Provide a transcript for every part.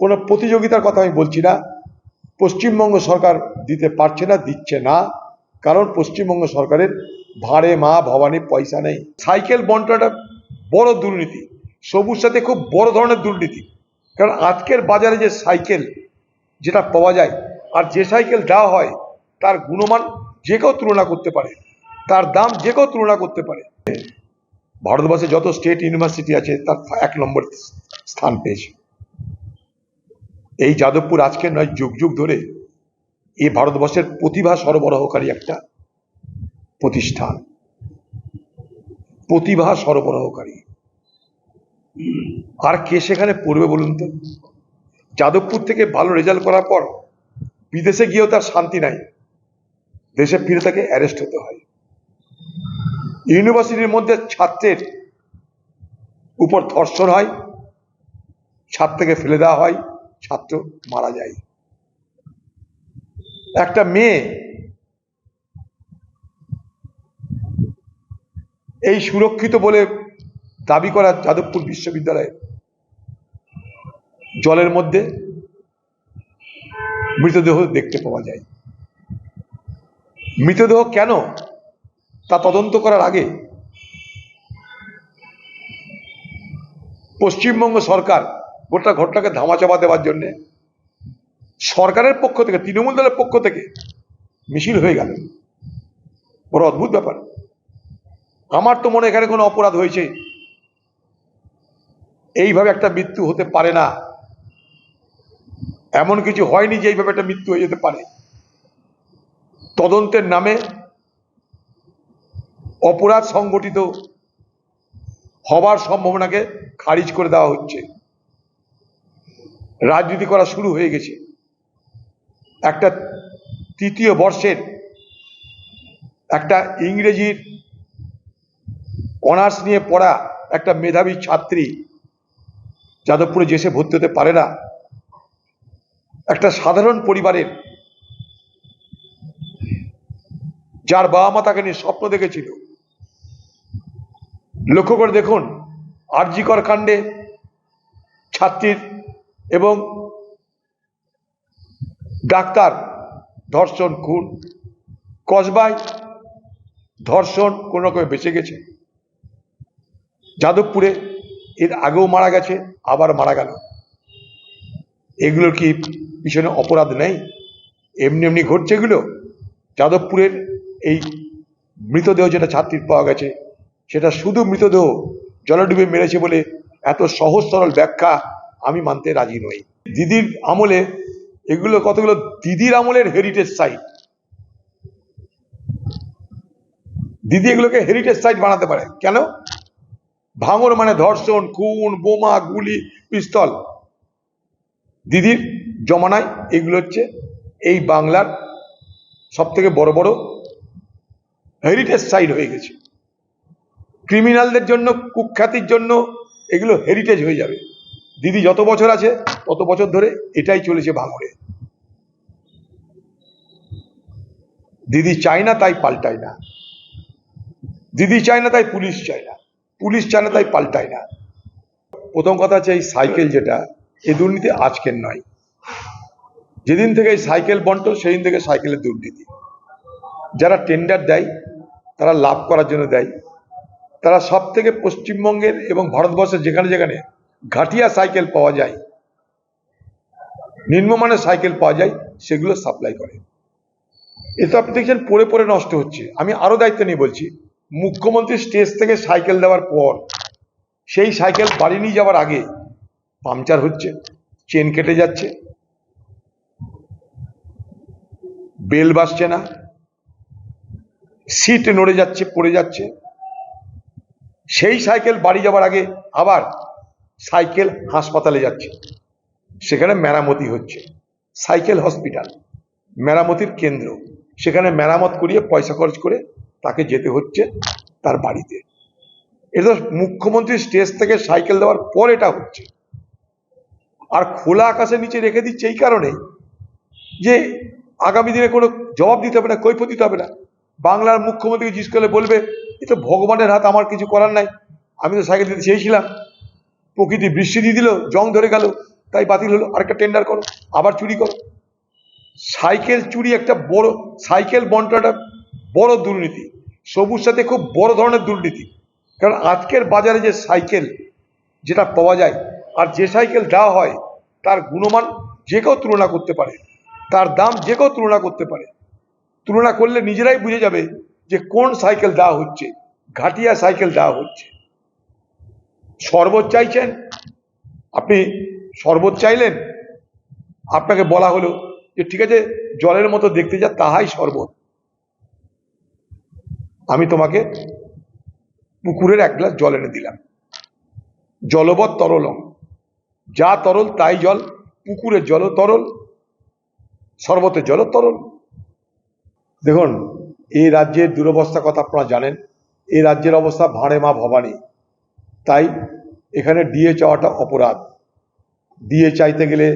কোনো প্রতিযোগিতার কথা আমি বলছি না। পশ্চিমবঙ্গ সরকার দিতে পারছে না, দিচ্ছে না। কারণ পশ্চিমবঙ্গ সরকারের ভাড়ে মা ভবানী পয়সা নেই। সাইকেল বন্টনটা বড় দুর্নীতি। সবুজ সাথে খুব বড় ধরনের দুর্নীতি। কারণ আজকের বাজারে যে সাইকেল যেটা পাওয়া যায়, আর যে সাইকেল দেওয়া হয়, তার গুণমান যে কেউ তুলনা করতে পারে, তার দাম যে কেউ তুলনা করতে পারে। ভারতবর্ষে যত স্টেট ইউনিভার্সিটি আছে, তার এক নম্বর স্থান পেয়েছে। এই যাদবপুর আজকে নয়, যুগ যুগ ধরে এই ভারতবর্ষের প্রতিভা সরবরাহকারী একটা প্রতিষ্ঠান। প্রতিভা সরবরাহকারী। আর কে সেখানে পড়বে বলুন তো? যাদবপুর থেকে ভালো রেজাল্ট করার পর বিদেশে গিয়েও তার শান্তি নাই। দেশে ফিরে তাকে অ্যারেস্ট হতে হয়। ইউনিভার্সিটির মধ্যে ছাত্রের উপর ধর্ষণ হয়, ছাত্রকে ফেলে দেওয়া হয়। ছাত্র মারা যায়। একটা মেয়ে এই সুরক্ষিত বলে দাবি করা যাদবপুর বিশ্ববিদ্যালয়ে জলের মধ্যে মৃতদেহ দেখতে পাওয়া যায়। মৃতদেহ কেন? তা তদন্ত করার আগে পশ্চিমবঙ্গ সরকার গোটা ঘটনাকে ধামাচাপা দেওয়ার জন্য সরকারের পক্ষ থেকে, তৃণমূল দলের পক্ষ থেকে মিছিল হয়ে গেল। বড় অদ্ভুত ব্যাপার। আমার তো মনে এখানে কোনো অপরাধ হয়েছে। এইভাবে একটা মৃত্যু হতে পারে না। এমন কিছু হয়নি যে এইভাবে একটা মৃত্যু হয়ে যেতে পারে। তদন্তের নামে অপরাধ সংগঠিত হবার সম্ভাবনাকে খারিজ করে দেওয়া হচ্ছে। রাজনীতি করা শুরু হয়ে গেছে। একটা তৃতীয় বর্ষের একটা ইংরেজির অনার্স নিয়ে পড়া একটা মেধাবী ছাত্রী যাদবপুরে যেসে ভর্তি হতে পারে না, একটা সাধারণ পরিবারের যার বাবা মা তাকে নিয়ে স্বপ্ন দেখেছিল। লক্ষ্য করে দেখুন আরজিকর কাণ্ডে ছাত্রীর এবং ডাক্তার ধর্ষণ খুন, কসবায় ধর্ষণ কোন রকমে বেঁচে গেছে। যাদবপুরে এর আগেও মারা গেছে, আবার মারা গেল। এগুলোর কি পিছনে অপরাধ নেই? এমনি এমনি ঘটছে এগুলো। যাদবপুরের এই মৃতদেহ যেটা ছাত্রীর পাওয়া গেছে, সেটা শুধু মৃতদেহ জলে ডুবে মেরেছে বলে এত সহজ সরল ব্যাখ্যা আমি মানতে রাজি নই। দিদির আমলে এগুলো কতগুলো? দিদির আমলের হেরিটেজ সাইট দিদি এগুলোকে হেরিটেজ সাইট বানাতে পারে। কেন? ভাঙর মানে ধর্ষণ, খুন, বোমা, গুলি, পিস্তল। দিদির জমানায় এগুলো হচ্ছে এই বাংলার সব থেকে বড় বড় হেরিটেজ সাইট হয়ে গেছে। ক্রিমিনালদের জন্য, কুখ্যাতির জন্য এগুলো হেরিটেজ হয়ে যাবে। দিদি যত বছর আছে, তত বছর ধরে এটাই চলেছে ভাঙড়ে। দিদি চায় না, তাই পাল্টায় না। দিদি চায় না, তাই পুলিশ চায় না। পুলিশ চায় না, তাই পাল্টায় না। প্রথম কথা হচ্ছে এই সাইকেল যেটা, এই দুর্নীতি আজকের নয়। যেদিন থেকে এই সাইকেল বন্ট, সেদিন থেকে সাইকেলের দুর্নীতি। যারা টেন্ডার দেয়, তারা লাভ করার জন্য দেয়। তারা সব থেকে পশ্চিমবঙ্গের এবং ভারতবর্ষের যেখানে যেখানে ঘাটিয়া সাইকেল পাওয়া যায়, নিম্নমানের সাইকেল পাওয়া যায়, সেগুলো সাপ্লাই করে। এ তো আপনি দেখছেন পড়ে পড়ে নষ্ট হচ্ছে। আমি আরও দায়িত্ব নিয়ে বলছি, মুখ্যমন্ত্রী স্টেজ থেকে সাইকেল দেওয়ার পর, সেই সাইকেল বাড়ি নিয়ে যাওয়ার আগে পাংচার হচ্ছে, চেন কেটে যাচ্ছে, বেল বাসছে না, সিট নড়ে যাচ্ছে, পড়ে যাচ্ছে। সেই সাইকেল বাড়ি যাওয়ার আগে আবার সাইকেল হাসপাতালে যাচ্ছে। সেখানে মেরামতি হচ্ছে। সাইকেল হসপিটাল, মেরামতির কেন্দ্র। সেখানে মেরামত করিয়ে পয়সা খরচ করে তাকে যেতে হচ্ছে তার বাড়িতে। এটা মুখ্যমন্ত্রী স্টেজ থেকে সাইকেল দেওয়ার পর এটা হচ্ছে। আর খোলা আকাশের নিচে রেখে দিচ্ছে এই কারণে যে আগামী দিনে কোনো জবাব দিতে হবে না, কৈফত দিতে হবে না। বাংলার মুখ্যমন্ত্রী জিজ্ঞেস করলে বলবে, এ তো ভগবানের হাত, আমার কিছু করার নাই। আমি তো সাইকেল দিতে চেয়েছিলাম। প্রকৃতি বৃষ্টি দিয়ে দিল, জং ধরে গেল, তাই বাতিল হলো। আরেকটা টেন্ডার করো, আবার চুরি করো। সাইকেল চুরি একটা বড়, সাইকেল বন্টনটা বড় দুর্নীতি। সবুজ সাথে খুব বড় ধরনের দুর্নীতি। কারণ আজকের বাজারে যে সাইকেল যেটা পাওয়া যায়, আর যে সাইকেল দেওয়া হয়, তার গুণমান যে কেউ তুলনা করতে পারে, তার দাম যে কেউ তুলনা করতে পারে। তুলনা করলে নিজেরাই বুঝে যাবে যে কোন সাইকেল দেওয়া হচ্ছে, ঘাটিয়া সাইকেল দেওয়া হচ্ছে। শরবত চাইছেন? আপনি শরবত চাইলেন? আপনাকে বলা হলো যে, ঠিক আছে, জলের মতো দেখতে যা, তাহাই শরবত। আমি তোমাকে পুকুরের এক গ্লাস জল এনে দিলাম। জলবৎ তরলম যা তরল, তাই জল। পুকুরের জল তরল, শরবতের জল তরল। দেখুন, এই রাজ্যের দুরবস্থা কথা আপনারা জানেন। এই রাজ্যের অবস্থা ভাঁড়ে মা ভবানী। তাই এখানে ডিএ চাওয়াটা অপরাধ। ডিএ চাইতে গেলে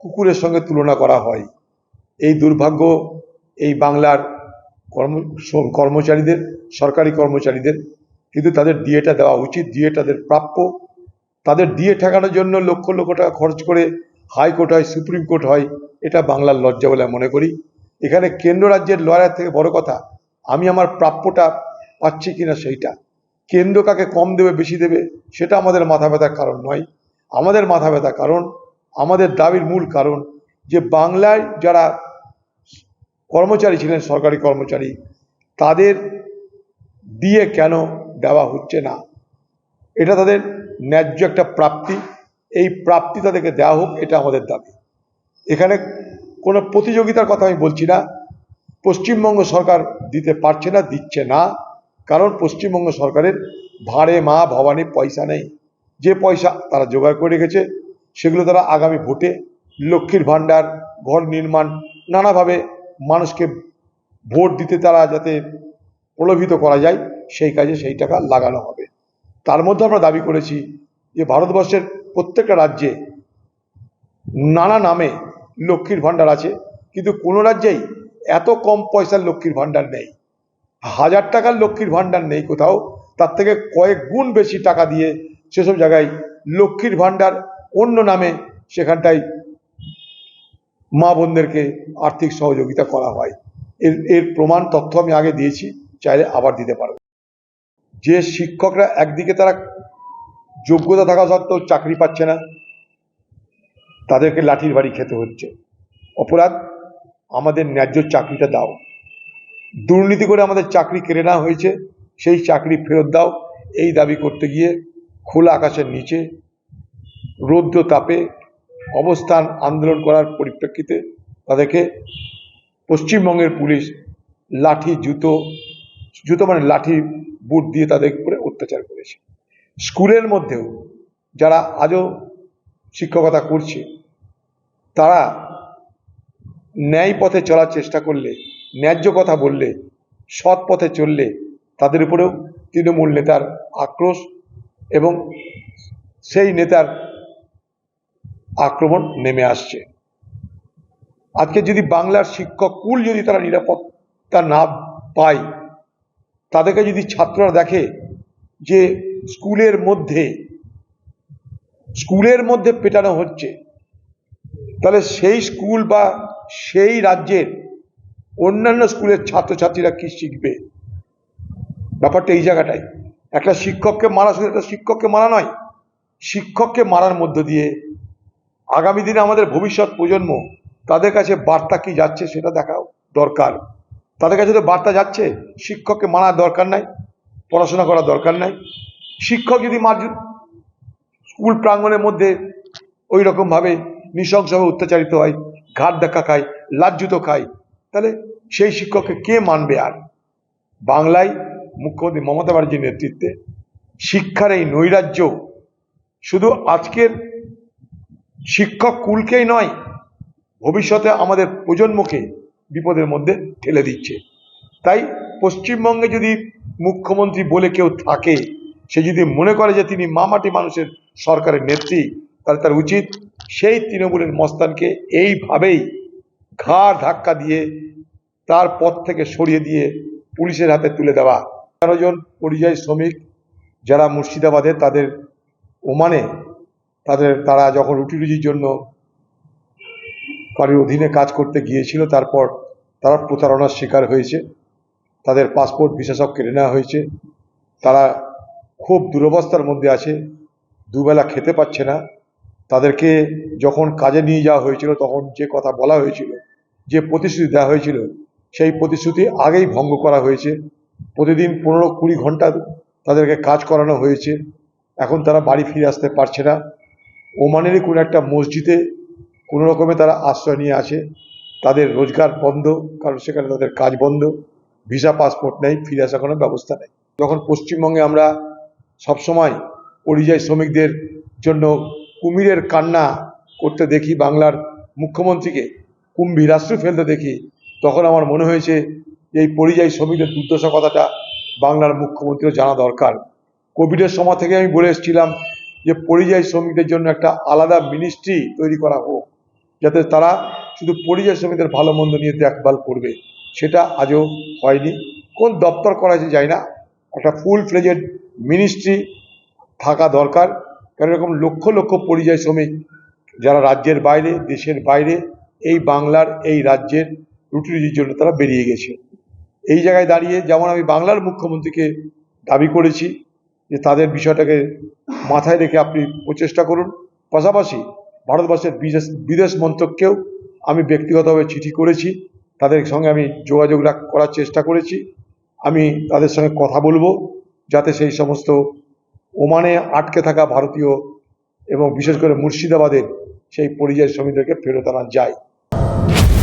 কুকুরের সঙ্গে তুলনা করা হয়। এই দুর্ভাগ্য এই বাংলার কর্ম কর্মচারীদের, সরকারি কর্মচারীদের। কিন্তু তাদের ডিএটা দেওয়া উচিত। ডিএ তাদের প্রাপ্য। তাদের ডিএ ঠেকানোর জন্য লক্ষ লক্ষ টাকা খরচ করে হাইকোর্ট হয়, সুপ্রিম কোর্ট হয়, এটা বাংলার লজ্জা বলে মনে করি। এখানে কেন্দ্র রাজ্যের লয়ার থেকে বড় কথা, আমি আমার প্রাপ্যটা পাচ্ছি কিনা সেইটা। কেন্দ্র কাকে কম দেবে, বেশি দেবে, সেটা আমাদের মাথা ব্যথার কারণ নয়। আমাদের মাথা ব্যথা কারণ, আমাদের দাবির মূল কারণ যে বাংলায় যারা কর্মচারী ছিলেন, সরকারি কর্মচারী, তাদের দিয়ে কেন দেওয়া হচ্ছে না? এটা তাদের ন্যায্য একটা প্রাপ্তি। এই প্রাপ্তি তাদেরকে দেওয়া হোক, এটা আমাদের দাবি। এখানে কোনো প্রতিযোগিতার কথা আমি বলছি না। পশ্চিমবঙ্গ সরকার দিতে পারছে না, দিচ্ছে না। কারণ পশ্চিমবঙ্গ সরকারের ভাড়ে মা ভবানী পয়সা নেই। যে পয়সা তারা জোগাড় করে রেখেছে, সেগুলো তারা আগামী ভোটে লক্ষ্মীর ভাণ্ডার, ঘর নির্মাণ নানাভাবে মানুষকে ভোট দিতে তারা যাতে প্রলোভিত করা যায়, সেই কাজে সেই টাকা লাগানো হবে। তার মধ্যে আমরা দাবি করেছি যে ভারতবর্ষের প্রত্যেকটা রাজ্যে নানা নামে লক্ষ্মীর ভাণ্ডার আছে, কিন্তু কোনো রাজ্যেই এত কম পয়সার লক্ষ্মীর ভাণ্ডার নেই। হাজার টাকার লক্ষ্মীর ভাণ্ডার নেই কোথাও, তার থেকে কয়েক গুণ বেশি টাকা দিয়ে সেসব জায়গায় লক্ষ্মীর ভাণ্ডার অন্য নামে সেখানটায় মা বোনদেরকে আর্থিক সহযোগিতা করা হয়। এর এর প্রমাণ তথ্য আমি আগে দিয়েছি, চাইলে আবার দিতে পারব। যে শিক্ষকরা একদিকে তারা যোগ্যতা থাকা সত্ত্বেও চাকরি পাচ্ছে না, তাদেরকে লাঠির বাড়ি খেতে হচ্ছে। অপরাধ, আমাদের ন্যায্য চাকরিটা দাও। দুর্নীতি করে আমাদের চাকরি কেড়ে নেওয়া হয়েছে, সেই চাকরি ফেরত দাও। এই দাবি করতে গিয়ে খোলা আকাশের নিচে, রৌদ্র তাপে অবস্থান আন্দোলন করার পরিপ্রেক্ষিতে তাদেরকে পশ্চিমবঙ্গের পুলিশ লাঠি, জুতো জুতো মানে লাঠি, বুট দিয়ে তাদের উপরে অত্যাচার করেছে। স্কুলের মধ্যেও যারা আজও শিক্ষকতা করছে, তারা ন্যায় পথে চলার চেষ্টা করলে ন্যায্য কথা বললে, সৎ পথে চললে তাদের উপরেও তৃণমূল নেতার আক্রোশ এবং সেই নেতার আক্রমণ নেমে আসছে। আজকে যদি বাংলার শিক্ষক কুল যদি তারা নিরাপত্তা না পায়, তাদেরকে যদি ছাত্ররা দেখে যে স্কুলের মধ্যে স্কুলের মধ্যে পেটানো হচ্ছে, তাহলে সেই স্কুল বা সেই রাজ্যের অন্যান্য স্কুলের ছাত্রছাত্রীরা কি শিখবে? ব্যাপারটা এই জায়গাটাই। একটা শিক্ষককে মারা শুধু একটা শিক্ষককে মারা নয়, শিক্ষককে মারার মধ্য দিয়ে আগামী দিনে আমাদের ভবিষ্যৎ প্রজন্ম তাদের কাছে বার্তা কি যাচ্ছে সেটা দেখাও দরকার। তাদের কাছে তো বার্তা যাচ্ছে, শিক্ষককে মারার দরকার নাই, পড়াশোনা করার দরকার নাই। শিক্ষক যদি মার স্কুল প্রাঙ্গণের মধ্যে ওই রকমভাবে নৃশংসভাবে অত্যাচারিত হয় ঘাট দেখা খায়, লাজ্জুত খায় তাহলে সেই শিক্ষককে কে মানবে আর? বাংলায় মুখ্যমন্ত্রী মমতা ব্যানার্জির নেতৃত্বে শিক্ষার এই নৈরাজ্য শুধু আজকের শিক্ষক কুলকেই নয়, ভবিষ্যতে আমাদের প্রজন্মকে বিপদের মধ্যে ঠেলে দিচ্ছে। তাই পশ্চিমবঙ্গে যদি মুখ্যমন্ত্রী বলে কেউ থাকে, সে যদি মনে করে যে তিনি মামাটি মানুষের সরকারের নেত্রী, তাহলে তার উচিত সেই তৃণমূলের মস্তানকে এইভাবেই ঘাড় ধাক্কা দিয়ে তার পথ থেকে সরিয়ে দিয়ে পুলিশের হাতে তুলে দেওয়া। তেরো জন পরিযায়ী শ্রমিক যারা মুর্শিদাবাদে তাদের ওমানে তাদের তারা যখন রুটি রুজির জন্য কারোর অধীনে কাজ করতে গিয়েছিল, তারপর তারা প্রতারণার শিকার হয়েছে। তাদের পাসপোর্ট, ভিসা সব কেড়ে নেওয়া হয়েছে। তারা খুব দুরবস্থার মধ্যে আছে, দুবেলা খেতে পাচ্ছে না। তাদেরকে যখন কাজে নিয়ে যাওয়া হয়েছিল, তখন যে কথা বলা হয়েছিল যে প্রতিশ্রুতি দেওয়া হয়েছিল, সেই প্রতিশ্রুতি আগেই ভঙ্গ করা হয়েছে। প্রতিদিন পনেরো কুড়ি ঘণ্টা তাদেরকে কাজ করানো হয়েছে। এখন তারা বাড়ি ফিরে আসতে পারছে না। ওমানেরই কোনো একটা মসজিদে কোনো রকমে তারা আশ্রয় নিয়ে আছে। তাদের রোজগার বন্ধ, কারণ সেখানে তাদের কাজ বন্ধ। ভিসা পাসপোর্ট নেই, ফিরে আসার কোনো ব্যবস্থা নেই। যখন পশ্চিমবঙ্গে আমরা সবসময় পরিযায়ী শ্রমিকদের জন্য কুমিরের কান্না করতে দেখি বাংলার মুখ্যমন্ত্রীকে কুম্ভীরাশ্রু ফেলতে দেখি, তখন আমার মনে হয়েছে এই পরিযায়ী শ্রমিকদের দুর্দশা কথাটা বাংলার মুখ্যমন্ত্রীও জানা দরকার। কোভিডের সময় থেকে আমি বলে এসেছিলাম যে পরিযায়ী শ্রমিকদের জন্য একটা আলাদা মিনিস্ট্রি তৈরি করা হোক, যাতে তারা শুধু পরিযায়ী শ্রমিকদের ভালো মন্দ নিয়ে দেখভাল করবে। সেটা আজও হয়নি। কোন দপ্তর করা হয়েছে যায় না। একটা ফুল ফ্লেজেড মিনিস্ট্রি থাকা দরকার। কারণ এরকম লক্ষ লক্ষ পরিযায়ী শ্রমিক যারা রাজ্যের বাইরে, দেশের বাইরে এই বাংলার এই রাজ্যের রুটি রুজির জন্য তারা বেরিয়ে গেছে। এই জায়গায় দাঁড়িয়ে যেমন আমি বাংলার মুখ্যমন্ত্রীকে দাবি করেছি যে তাদের বিষয়টাকে মাথায় রেখে আপনি প্রচেষ্টা করুন। পাশাপাশি ভারতবর্ষের বিদেশ বিদেশ মন্ত্রককেও আমি ব্যক্তিগতভাবে চিঠি করেছি। তাদের সঙ্গে আমি যোগাযোগ করার চেষ্টা করেছি। আমি তাদের সঙ্গে কথা বলব যাতে সেই সমস্ত ওমানে আটকে থাকা ভারতীয় এবং বিশেষ করে মুর্শিদাবাদের সেই পরিযায়ী শ্রমিকদেরকে ফেরত আনা যায়। you